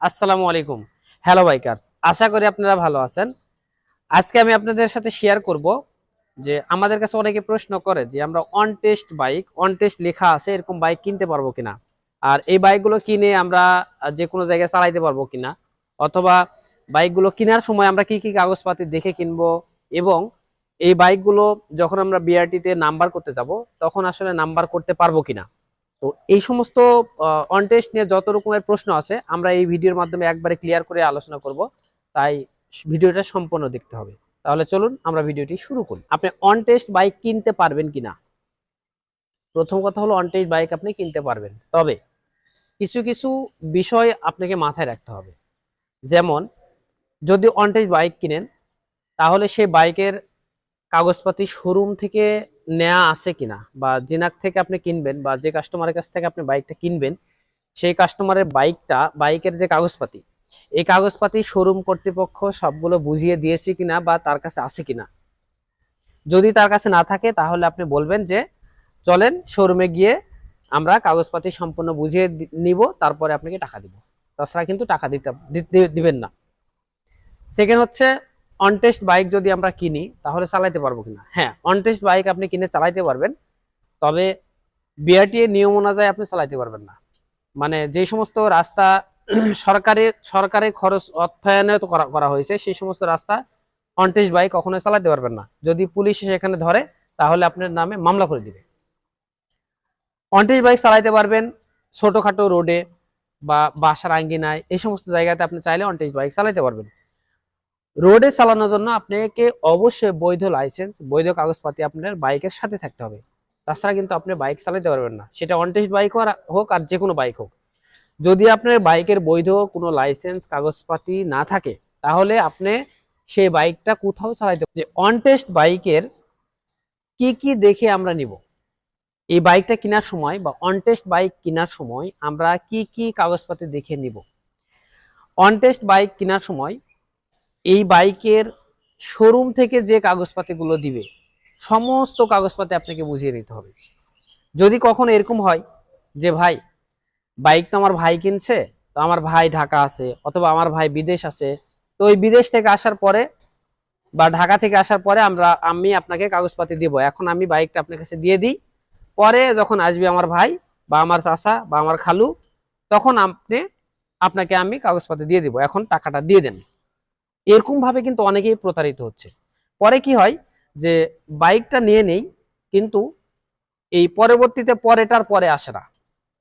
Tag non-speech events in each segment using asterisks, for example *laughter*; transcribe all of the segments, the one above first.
আসসালামু আলাইকুম। Hello bikers আশা করি আপনারা ভালো আছেন। আজকে আমি আপনাদের সাথে শেয়ার করব যে আমাদের কাছে অনেকে প্রশ্ন করে যে আমরা on test bike on test লেখা আছে, এরকম বাইক কিনতে পারব কিনা? আর এই বাইকগুলো কিনে আমরা যে কোনো জায়গায় চালাইতে পারব কিনা? অথবা বাইকগুলো কেনার সময় আমরা কি কি কাগজপাতি দেখে কিনবো? এবং এই বাইকগুলো যখন আমরা বিআরটিতে নাম্বার করতে যাব, তখন আসলে নাম্বার করতে পারব কিনা? তো এই সমস্ত অন টেস্ট নিয়ে যত রকমের প্রশ্ন আছে, আমরা এই ভিডিওর মাধ্যমে একবারে ক্লিয়ার করে আলোচনা করব। তাই ভিডিওটা সম্পূর্ণ দেখতে হবে। তাহলে চলুন আমরা ভিডিওটি শুরু করি। আপনি অন টেস্ট বাইক কিনতে পারবেন কিনা? প্রথম কথা হলো অন টেস্ট বাইক আপনি কিনতে পারবেন। তবে কিছু কিছু বিষয় আপনাকে মাথায় রাখতে হবে। যেমন, যদি অন টেস্ট বাইক কিনেন, তাহলে সেই বাইকের কাগজপাতি শোরুম থেকে নেওয়া আছে কিনা বা জেনাক থেকে আপনি কিনবেন বা যে কাস্টমারের কাছ থেকে আপনি বাইকটা কিনবেন, সেই কাস্টমারের বাইকটা বাইকের যে কাগজপাতি, এই কাগজপাতি শোরুম কর্তৃপক্ষ সবগুলো বুঝিয়ে দিয়েছে কিনা বা তার কাছে আছে কিনা। যদি তার কাছে না থাকে, তাহলে আপনি বলবেন যে, চলেন শোরুমে গিয়ে আমরা কাগজপাতি সম্পূর্ণ বুঝিয়ে নিব, তারপরে আপনাকে টাকা দিব। তাছাড়া কিন্তু টাকা দিতে দিবেন না। সেকেন্ড হচ্ছে অনটেস্ট বাইক যদি আমরা কিনি, তাহলে চালাইতে পারব কিনা? হ্যাঁ অনটেস্ট বাইক আপনি কিনে চালাইতে পারবেন, তবে বিআরটি এর নিয়ম অনুযায়ী আপনি চালাইতে পারবেন না। মানে যে সমস্ত রাস্তা *clears throat* সরকারের সরকারের খরচ অর্থায়নে করা হয়েছে, সেই সমস্ত রাস্তা অনটেস্ট বাইক কখনোই চালাতে পারবেন না। যদি পুলিশ সেখানে ধরে, তাহলে আপনার নামে মামলা করে দিবে। অনটেস্ট বাইক চালাইতে পারবেন, ছোটখাটো রোডে বা বাসার আঙ্গিনায়, এই সমস্ত জায়গাতে আপনি চাইলে অনটেস্ট বাইক চালাতে পারবেন। রোডে চালানোর জন্য আপনাকে অবশ্যই বৈধ লাইসেন্স বৈধ কাগজপাতি আপনার বাইকের সাথে থাকতে হবে। তাছাড়া কিন্তু আপনি বাইক চালাতে পারবেন না। সেটা অনটেস্ট বাইক হোক আর যে কোনো বাইক হোক। যদি আপনার বাইকের বৈধ কোনো লাইসেন্স কাগজপাতি না থাকে, তাহলে আপনি সেই বাইকটা কোথাও চালাইতে যে অনটেস্ট বাইকের কি কি দেখে আমরা নিব? এই বাইকটা কেনার সময় বা অনটেস্ট বাইক কেনার সময় আমরা কি কি কাগজপাতি দেখে নিব? অনটেস্ট বাইক কেনার সময় এই বাইকের শোরুম থেকে যে কাগজপাতিগুলো দিবে, সমস্ত কাগজপাতি আপনাকে বুঝিয়ে নিতে হবে। যদি কখনো এরকম হয় যে, ভাই, বাইক তো আমার ভাই কিনছে, তো আমার ভাই ঢাকা আছে, অথবা আমার ভাই বিদেশ আছে, তো ওই বিদেশ থেকে আসার পরে বা ঢাকা থেকে আসার পরে আমরা, আমি আপনাকে কাগজপাতি দিব। এখন আমি বাইকটা আপনার কাছে দিয়ে দিই। পরে যখন আসবে আমার ভাই বা আমার চাচা বা আমার খালু, তখন আপনি, আপনাকে আমি কাগজপাতি দিয়ে দিব। এখন টাকাটা দিয়ে দেন। এরকম ভাবে কিন্তু অনেকেই প্রতারিত হচ্ছে। পরে কি হয় যে বাইকটা নিয়ে নেই, কিন্তু এই পরবর্তীতে পরেটার পরে আসে না।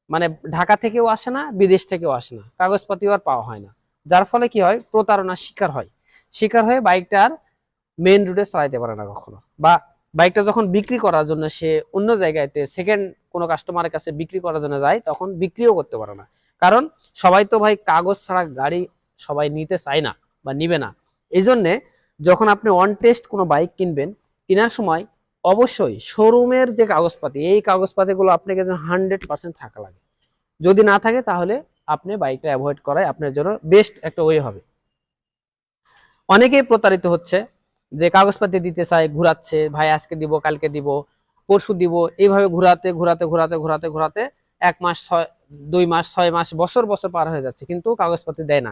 মানে ঢাকা থেকেও আসে না, বিদেশ থেকেও আসে না। কাগজপাতিও আর পাওয়া হয় না। যার ফলে কি হয়? প্রতারণার শিকার হয়। শিকার হয়ে বাইকটা আর মেইন রুটে চালাইতে পারে না কখনো। বা বাইকটা যখন বিক্রি করার জন্য সে অন্য জায়গাতে সেকেন্ড কোনো কাস্টমারের কাছে বিক্রি করার জন্য যায়, তখন বিক্রিও করতে পারে না। কারণ সবাই তো ভাই কাগজ ছাড়া গাড়ি সবাই নিতে চায় না। বা নিবে না। এই জন্যে যখন আপনি অন টেস্ট কোনো বাইক কিনবেন, কেনার সময় অবশ্যই শোরুমের যে কাগজপাতি, এই কাগজপাতিগুলো আপনাকে যেন হান্ড্রেড থাকা লাগে। যদি না থাকে তাহলে আপনি বাইকটা অ্যাভয়েড করাই আপনার জন্য বেস্ট একটা ওয়ে হবে। অনেকেই প্রতারিত হচ্ছে যে কাগজপাতি দিতে চায়, ঘুরাচ্ছে, ভাই, আজকে দিব, কালকে দিব, পরশু দিব। এইভাবে ঘুরাতে ঘুরাতে ঘুরাতে ঘুরাতে ঘুরাতে এক মাস, ছয়, দুই মাস, ছয় মাস, বছর বছর পার হয়ে যাচ্ছে, কিন্তু কাগজপাতি দেয় না।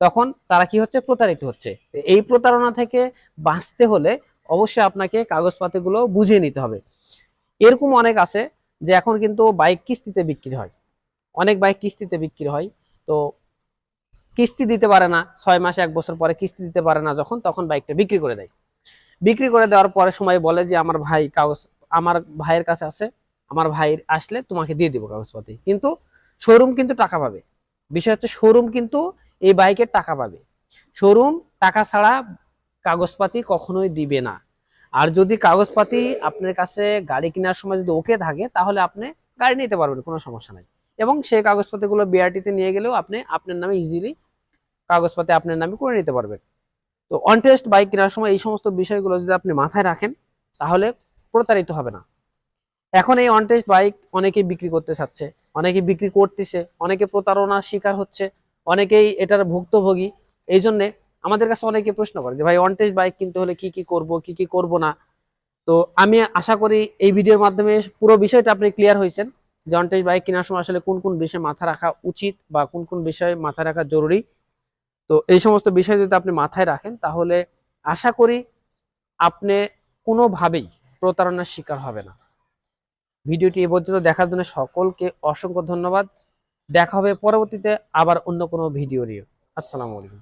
তখন তারা কি হচ্ছে? প্রতারিত হচ্ছে। এই প্রতারণা থেকে বাঁচতে হলে অবশ্যই আপনাকে কাগজপাতিগুলো বুঝিয়ে নিতে হবে। এরকম অনেক আছে যে এখন কিন্তু বাইক কিস্তিতে বিক্রি হয়। অনেক বাইক কিস্তিতে বিক্রি হয়। তো কিস্তি দিতে পারে না, ছয় মাস, এক বছর পরে কিস্তি দিতে পারে না যখন, তখন বাইকটা বিক্রি করে দেয়। বিক্রি করে দেওয়ার পরে সময় বলে যে, আমার ভাই কাগজ, আমার ভাইয়ের কাছে আছে, আমার ভাই আসলে তোমাকে দিয়ে দিব কাগজপাতি। কিন্তু শোরুম কিন্তু টাকা পাবে। বিষয় হচ্ছে শোরুম কিন্তু এই বাইকের টাকা পাবে। শোরুম টাকা ছাড়া কাগজপাতি কখনোই দিবে না। আর যদি কাগজপাতি আপনার কাছে গাড়ি কেনার সময় যদি ওকে থাকে, তাহলে আপনি গাড়ি নিতে পারবেন, কোনো সমস্যা নাই। এবং সেই কাগজপাতিগুলো বিআরটিতে নিয়ে গেলেও আপনি, আপনার নামে ইজিলি কাগজপাতি আপনার নামে করে নিতে পারবেন। তো অনটেস্ট বাইক কেনার সময় এই সমস্ত বিষয়গুলো যদি আপনি মাথায় রাখেন, তাহলে প্রতারিত হবে না। এখন এই অনটেস্ট বাইক অনেকেই বিক্রি করতে চাচ্ছে অনেকে বিক্রি করতেছে, অনেকে প্রতারণার শিকার হচ্ছে। অনেকেই এটার ভুক্তভোগী। এই জন্যে আমাদের কাছে অনেকে প্রশ্ন করে যে, ভাই অনটেস্ট বাইক কিনতে হলে কি কি করব, কি কি করব না? তো আমি আশা করি এই ভিডিওর মাধ্যমে পুরো বিষয়টা আপনি ক্লিয়ার হয়েছেন যে অনটেস্ট বাইক কেনার সময় আসলে কোন কোন বিষয়ে মাথা রাখা উচিত বা কোন কোন বিষয়ে মাথায় রাখা জরুরি। তো এই সমস্ত বিষয় যদি আপনি মাথায় রাখেন, তাহলে আশা করি আপনি কোনোভাবেই প্রতারণার শিকার হবে না। ভিডিওটি এ পর্যন্ত দেখার জন্য সকলকে অসংখ্য ধন্যবাদ। দেখা হবে পরবর্তীতে আবার অন্য কোনো ভিডিও নিয়ে। আসসালামু আলাইকুম।